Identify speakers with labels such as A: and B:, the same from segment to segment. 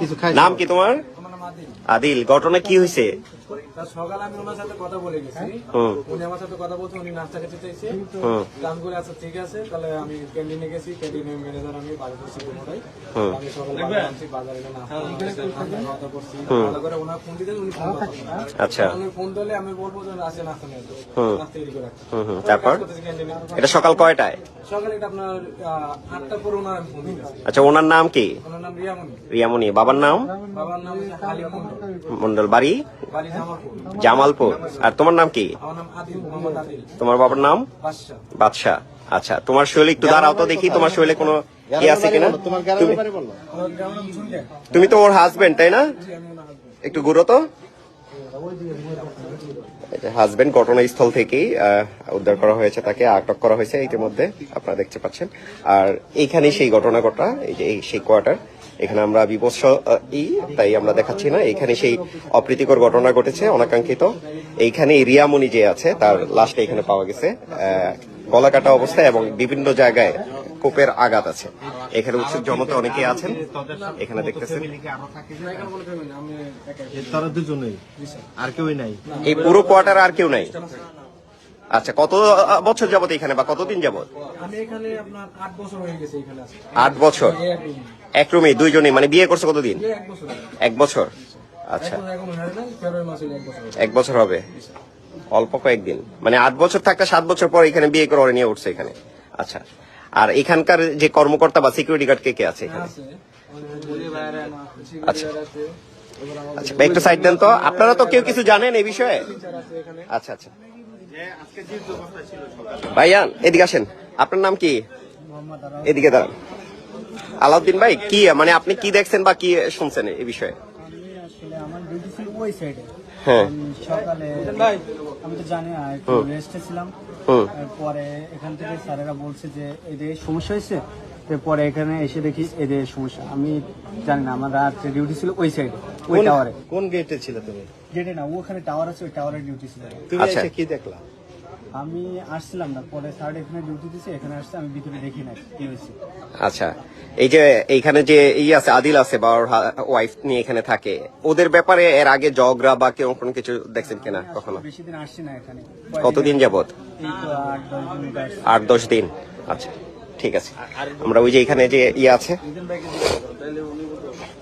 A: কিছু খাই
B: নাম
C: আদিল।
B: আদিল ঘটনা কি হয়েছে
C: সকালে আমি ওনার সাথে কথা বলে গেছি। উনি আমার সাথে কথা বলতে উনি নাস্তা খেতে চাইছে।
B: হুম।
C: তা আচ্ছা ঠিক আছে তাহলে আমি ক্যান্টিনে গেছি ক্যান্টিনের ম্যানেজার আমি বাড়ি করছি পুনরায় আমি সকালে বাজারে আনছি বাজারে নাস্তা করছি, ঠান্ডা খাওয়া দাওয়া করছি। ভালো করে ওনার ফোন দিতে উনি ফোন
B: আচ্ছা।
C: উনি ফোন দিলে আমি বলব যে আসে নাস্তা নিয়ে নাস্তা রেডি করে রাখছি।
B: হুম হুম। তারপর? এটা সকাল কয়টায়?
C: সকালে এটা আপনার আহ, আটটার পর ওনার ফোন
B: আচ্ছা ওনার নাম কি?
C: ওনার নাম রিয়ামণি।
B: রিয়ামণি। বাবার নাম?
C: বাবার নাম মন্ডল
B: বাড়ি?
C: জামালপুর।
B: আর তোমার নাম কি? তোমার বাবার নাম?
C: বাদশাহ।
B: আচ্ছা তোমার শরীরে একটু দাঁড়াও তো দেখি, তোমার শরীরে কোনো কি আছে কিনা? তুমি- তো ওর হাজবেন্ড তাই না। একটু ঘুরো তো। হাজবেন্ড ঘটনাস্থল থেকেই উদ্ধার করা হয়েছে তাকে, আটক করা হয়েছে ইতিমধ্যে, আপনারা দেখতে পাচ্ছেন। আর এইখানে সেই ঘটনা ঘটা, এই যে সেই কোয়ার্টার এখানে আমরা আহ, ই তাই আমরা দেখাচ্ছি না। এখানে সেই অপ্রীতিকর ঘটনা ঘটেছে অনাকাঙ্ক্ষিত। এইখানে এই রিয়ামণি যে আছে তার লাশটা এখানে পাওয়া গেছে। গলা কাটা অবস্থায় এবং বিভিন্ন জায়গায় কোপের আঘাত আছে। এখানে উৎসুক জনতা অনেকে আছেন। এখানে দেখতেছেন।
A: তারা দুজনেই। আর কেউ নাই।
B: এই পুরো কোয়ার্টার আর কেউ নাই। আচ্ছা কত বছর যাবত এখানে বা কতদিন যাবত
C: আমি এখানে আপনার আট বছর হয়ে গেছে এখানে আসতে।
B: বছর?
C: এক।
B: রুমে। দুইজনে মানে বিয়ে করছে কতদিন?
C: এক বছর।
B: আচ্ছা।
C: এক বছর
B: হবে। অল্প কয়েকদিন। মানে আট বছর থাকতে সাত বছর পর এখানে বিয়ে করে ওরে নিয়ে উঠছে এখানে। আচ্ছা। আর এখানকার যে কর্মকর্তা বা সিকিউরিটি গার্ড কে কে আছে এখানে? আচ্ছা। আচ্ছা একটু সাইড দেন তো। আপনারা তো কেউ কিছু জানেন এই বিষয়ে। আচ্ছা আচ্ছা। ভাইয়ান এদিকে আসেন। আপনার নাম কি? এদিকে দাঁড়ান। আলাউদ্দিন ভাই কি মানে আপনি কি দেখছেন বা কি শুনছেন এই বিষয়ে?
D: আমি
B: হ্যাঁ।
D: সকালে আমি তো জানি না একটু রেস্টে ছিলাম। পরে এখান থেকে স্যারেরা বলছে যে এদের সমস্যা হয়েছে? পরে এখানে এসে দেখি এদের সমস্যা। আমি জানি না আমার রাত্রে ডিউটি ছিল ওই সাইডে ওই টাওয়ারে
A: কোন গেটে ছিল তুমি?
D: গেটে না ওখানে টাওয়ার আছে ওই টাওয়ারে ডিউটি ছিল।
A: তুমি
B: আচ্ছা।
A: কি দেখলা?
D: আমি আসছিলাম না পরে স্যার এখানে ডিউটি দিছে এখানে আসছে আমি ভিতরে দেখি না কি হয়েছে।
B: আচ্ছা এই যে এইখানে যে ই আছে আদিল আছে বা ওর ওয়াইফ নিয়ে এখানে থাকে ওদের ব্যাপারে এর আগে জগরা বা কেউ কোনো কিছু দেখছেন কিনা কখনো?
D: বেশি দিন আসছি না এখানে।
B: কতদিন যাবত
D: আট দশ দিন
B: আট দশ দিন। আচ্ছা ঠিক আছে। আমরা ওই যে এখানে যে ইয়ে আছে।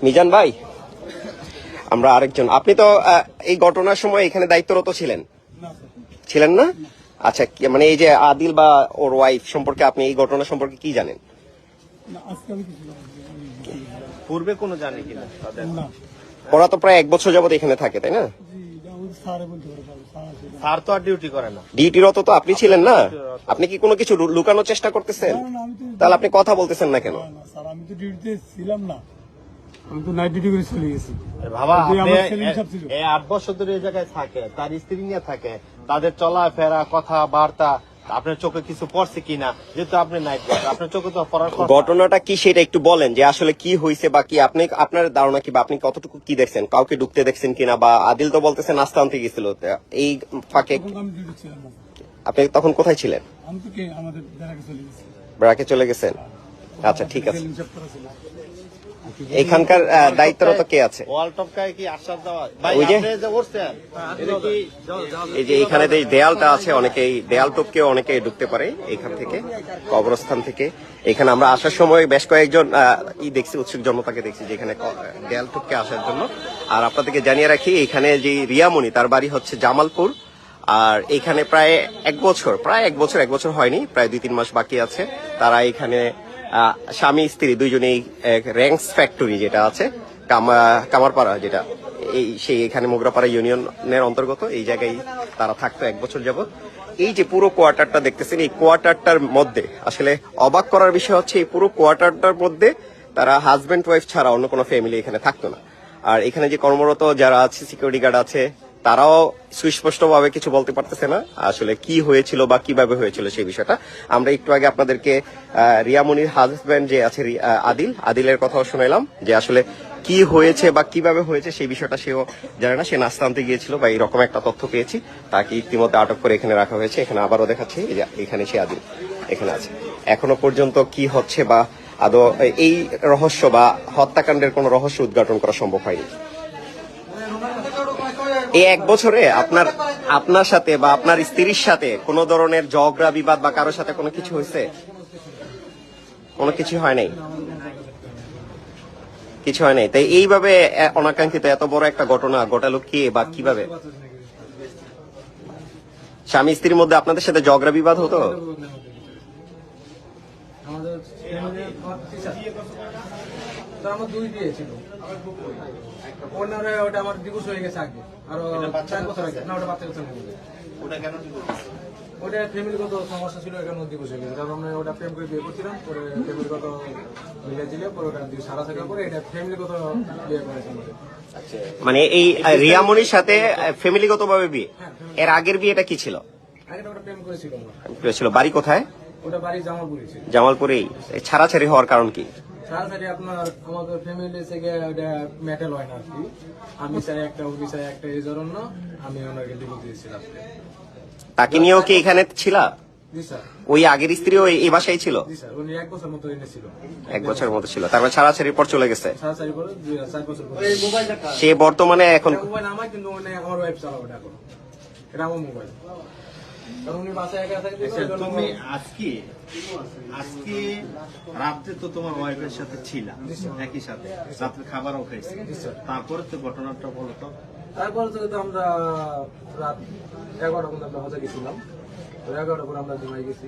B: মিজান ভাই? আমরা আরেকজন। আপনি তো এই ঘটনার সময় এখানে দায়িত্বরত ছিলেন? ছিলেন না? আচ্ছা মানে এই যে আদিল বা ওর ওয়াইফ সম্পর্কে আপনি এই ঘটনা সম্পর্কে কি জানেন?
A: পূর্বে কোনো জানি কিনা?
B: ওরা তো প্রায় এক বছর যাবত এখানে থাকে তাই না?
A: স্যার তো আর ডিউটি করে না।
B: ডিউটিরত তো আপনি ছিলেন না? আপনি কি কোনো কিছু লুকানোর চেষ্টা করতেছেন? তাহলে আপনি কথা বলতেছেন না কেন?
E: স্যার আমি তো ডিউটিতে ছিলাম না। আমি তো নাইট ডিউটি করে চলে গেছি।
A: বাবা এই আট বছর ধরে এই জায়গায় থাকে তার স্ত্রী নিয়ে থাকে তাদের চলাফেরা কথা বার্তা আপনার চোখে কিছু পড়ছে কিনা যেহেতু আপনি নাইট আপনার চোখে তো পড়ার
B: ঘটনাটা কি সেটা একটু বলেন যে আসলে কি হয়েছে বা কি আপনি আপনার ধারণা কি বা আপনি কতটুকু কি দেখছেন? কাউকে ঢুকতে দেখছেন কিনা বা আদিল তো বলতেছেন নাস্তা আনতে গেছিল এই ফাঁকে আপনি তখন কোথায় ছিলেন?
E: আমি তো আমাদের বেড়াকে
B: ব্রাকে চলে গেছেন? আচ্ছা ঠিক আছে। এখানকার দায়িত্বরত কে আছে?
A: ওয়াল টপকায় কি আশ্বাস দেওয়া? ভাই
B: ওই যে-
A: আপনি যে উঠছেন। এটা কি
B: এই যে এখানে যে দেয়ালটা আছে অনেকেই দেয়াল টপকেও অনেকে ঢুকতে পারে এখান থেকে কবরস্থান থেকে। এখানে আমরা আসার সময় বেশ কয়েকজন ই দেখছি উৎসুক জনতাকে দেখছি যে এখানে দেয়াল টপকে আসার জন্য। আর আপনাদেরকে জানিয়ে রাখি এখানে যে রিয়ামণি তার বাড়ি হচ্ছে জামালপুর। আর এখানে প্রায় এক বছর প্রায় এক বছর এক বছর হয়নি প্রায় দুই তিন মাস বাকি আছে। তারা এখানে স্বামী, স্ত্রী দুইজনেই র্যাঙ্কস ফ্যাক্টরি যেটা আছে কামারপাড়া যেটা। এই সেই এখানে মোগরাপাড়া ইউনিয়নের অন্তর্গত, এই জায়গায় তারা থাকতো এক বছর যাবত এই যে পুরো কোয়ার্টারটা দেখতেছেন, এই কোয়ার্টারটার মধ্যে, আসলে অবাক করার বিষয় হচ্ছে, এই পুরো কোয়ার্টারটার মধ্যে তারা হাজব্যান্ড ওয়াইফ ছাড়া অন্য কোনো ফ্যামিলি এখানে থাকতো না। আর এখানে যে কর্মরত যারা আছে সিকিউরিটি গার্ড আছে তারাও সুস্পষ্টভাবে কিছু বলতে পারতেছে না, আসলে কি হয়েছিল বা কীভাবে হয়েছিল সেই বিষয়টা। আমরা একটু আগে আপনাদেরকে রিয়ামনির হাজব্যান্ড যে আছে আদিল, আদিলের কথাও শুনাইলাম যে আসলে কি হয়েছে বা কীভাবে হয়েছে সেই বিষয়টা সেও জানে না। সে নাস্তা আনতে গিয়েছিল বা এরকম একটা তথ্য পেয়েছি, তাকে ইতিমধ্যে আটক করে এখানে রাখা হয়েছে। এখানে আবারও দেখাচ্ছি এখানে সে আদিল, এখানে আছে। এখনও পর্যন্ত কি হচ্ছে বা আদৌ এই রহস্য বা হত্যাকাণ্ডের কোনো রহস্য উদ্ঘাটন করা সম্ভব হয়নি। এই এক বছরে আপনার আপনার সাথে বা আপনার স্ত্রীর সাথে কোনো ধরনের ঝগড়া বিবাদ বা কারোর সাথে কোনো কিছু হয়েছে কোনো কিছু হয় নাই কিছু হয় নাই তাই এইভাবে অনাকাঙ্ক্ষিত এত বড় একটা ঘটনা ঘটালো কে বা কীভাবে স্বামী স্ত্রীর মধ্যে আপনাদের সাথে ঝগড়া বিবাদ হতো
C: আমাদের দুই বিয়ে ছিল ওনারে ওটা আমার ডিভোর্স হয়ে গেছে আগে। আরও চার বছর আগে। না ওটা বাচ্চা বছর আগে ওটা ফ্যামিলিগত সমস্যা ছিল এখানে ডিভোর্স হয়ে গেছে। কারণ ওটা প্রেম করে বিয়ে করছিলাম পরে ফ্যামিলিগত মিলে দিলে পরে ওটা সারা থাকার পরে এটা ফ্যামিলিগত বিয়ে করেছে
B: মানে এই রিয়ামনির সাথে ফ্যামিলিগত ভাবে বিয়ে? এর আগের বিয়েটা কি ছিল? ছিল বাড়ি কোথায়?
C: ওটা বাড়ি জামালপুরি ছিল।
B: জামালপুরেই। ছাড়াছাড়ি হওয়ার কারণ কি?
C: তাড়াতাড়ি আপনার আমাদের ফ্যামিলি থেকে ওটা মেটেল হয় না আর কি। আমি চাই একটা উনি চাই একটা এই জন্য আমি ওনাকে ডিভোর্স দিয়েছিলাম।
B: তাকে নিয়েও কি এখানে ছিল?
C: স্যার।
B: ওই আগের স্ত্রীও এই- এই বাসায় ছিল?
C: জি স্যার উনি এক
B: বছরের মতো ছিল। তারপর ছাড়াছাড়ির পর চলে গেছে? সে বর্তমানে এখন
C: মোবাইল আমার কিন্তু আমার ওয়াইফ চালাবো এটা আমার মোবাইল কারণ উনি বাসায় একা থাকতে
A: আচ্ছা, তুমি আজকে আজকে রাত্রে তো তোমার ওয়াইফের সাথে ছিলা একই সাথে। রাত্রে খাবারও খাইছি। তারপরে তো ঘটনাটা বলো তো।
C: তারপর তো আমরা রাত এগারোটা পর্যন্ত আমরা হজে গেছিলাম। তো এগারোটা পর আমরা ঘুমাই গেছি।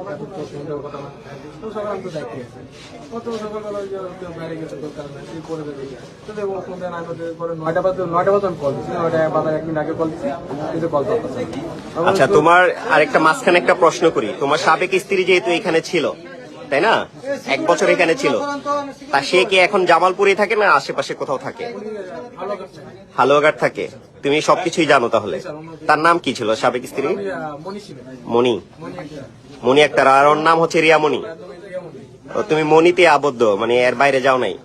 C: আগে
B: আচ্ছা তোমার আরেকটা মাঝখানে একটা প্রশ্ন করি। তোমার সাবেক স্ত্রী যেহেতু এখানে ছিল তাই না? এক বছর এখানে ছিল। তা সে কি এখন জামালপুরে থাকে না আশেপাশে কোথাও থাকে? হালুয়াঘাট থাকে। তুমি সবকিছুই জানো তাহলে। তার নাম কি ছিল? সাবেক স্ত্রী?
C: মনি মনি একটা,
B: আর ওর নাম হচ্ছে রিয়ামণি। তুমি মনিতে আবদ্ধ মানে এর বাইরে যাও নাই।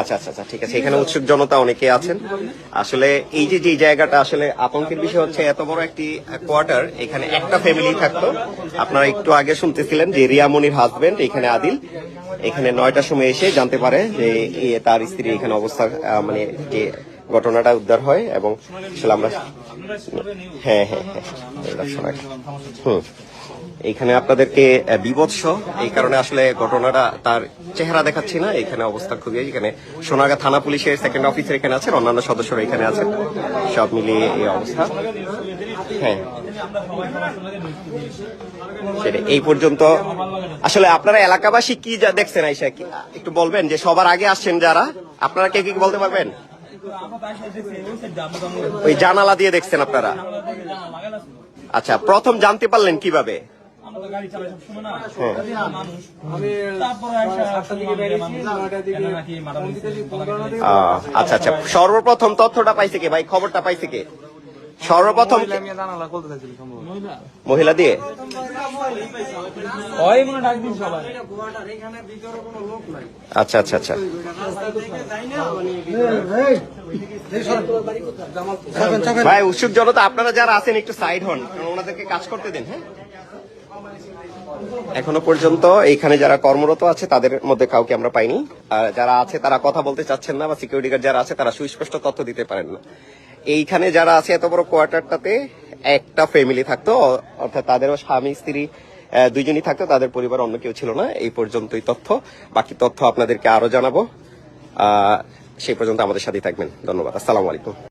B: আচ্ছা আচ্ছা আচ্ছা ঠিক আছে। এখানে উৎসুক জনতা অনেকে আছেন। আসলে এই যে যে জায়গাটা আসলে আতঙ্কের বিষয় হচ্ছে, এত বড় একটি কোয়ার্টার, এখানে একটা ফ্যামিলি থাকতো। আপনারা একটু আগে শুনতেছিলেন যে রিয়ামনির হাজবেন্ড এখানে আদিল। এখানে নয়টার সময় এসে জানতে পারে যে তার স্ত্রী এখানে অবস্থা মানে ঘটনাটা উদ্ধার হয় এবং আসলে আমরা হ্যাঁ হ্যাঁ হ্যাঁ। এইখানে আপনাদেরকে আহ, বিভৎস। এই কারণে আসলে ঘটনাটা তার চেহারা দেখাচ্ছি না। এখানে অবস্থা খুবই এখানে সোনাগা থানা পুলিশের সেকেন্ড অফিসার এখানে আছেন। অন্যান্য সদস্যরা এখানে আছেন। সব মিলিয়ে এই অবস্থা। হ্যাঁ। সেটাই। এই পর্যন্ত আসলে আপনারা এলাকাবাসী কি দেখছেন আইসা একটু বলবেন যে সবার আগে আসছেন যারা? আপনারা কে কি বলতে পারবেন? ওই জানালা দিয়ে দেখছেন আপনারা? আচ্ছা প্রথম জানতে পারলেন কীভাবে? আচ্ছা আচ্ছা সর্বপ্রথম তথ্যটা পাইছে কে ভাই? খবরটা পাইছে কে? সর্বপ্রথম কে-
C: আমি জানালা খুলতে চাইছিলাম সম্ভবত
B: মহিলা? দিয়ে?
C: ডাক দিন সবাই।
B: আচ্ছা আচ্ছা আচ্ছা। ভাই উৎসুক জনতা আপনারা যারা আছেন একটু সাইড হন কারণ ওনাদেরকে কাজ করতে দিন হ্যাঁ? এখনও পর্যন্ত এখানে যারা কর্মরত আছে তাদের মধ্যে কাউকে আমরা পাইনি। আর যারা আছে তারা কথা বলতে চাচ্ছেন না বা সিকিউরিটি গার্ড যারা আছে তারা সুস্পষ্ট তথ্য দিতে পারেন না। এইখানে যারা আছে এত বড় কোয়ার্টারটাতে, একটা ফ্যামিলি থাকতো, অর্থাৎ তাদেরও স্বামী, স্ত্রী দুইজনই থাকতো, তাদের পরিবার অন্য কেউ ছিল না, এই পর্যন্তই তথ্য। বাকি তথ্য আপনাদেরকে আরও জানাব। সেই পর্যন্ত আমাদের সাথেই থাকবেন। ধন্যবাদ। আসসালাম আলাইকুম।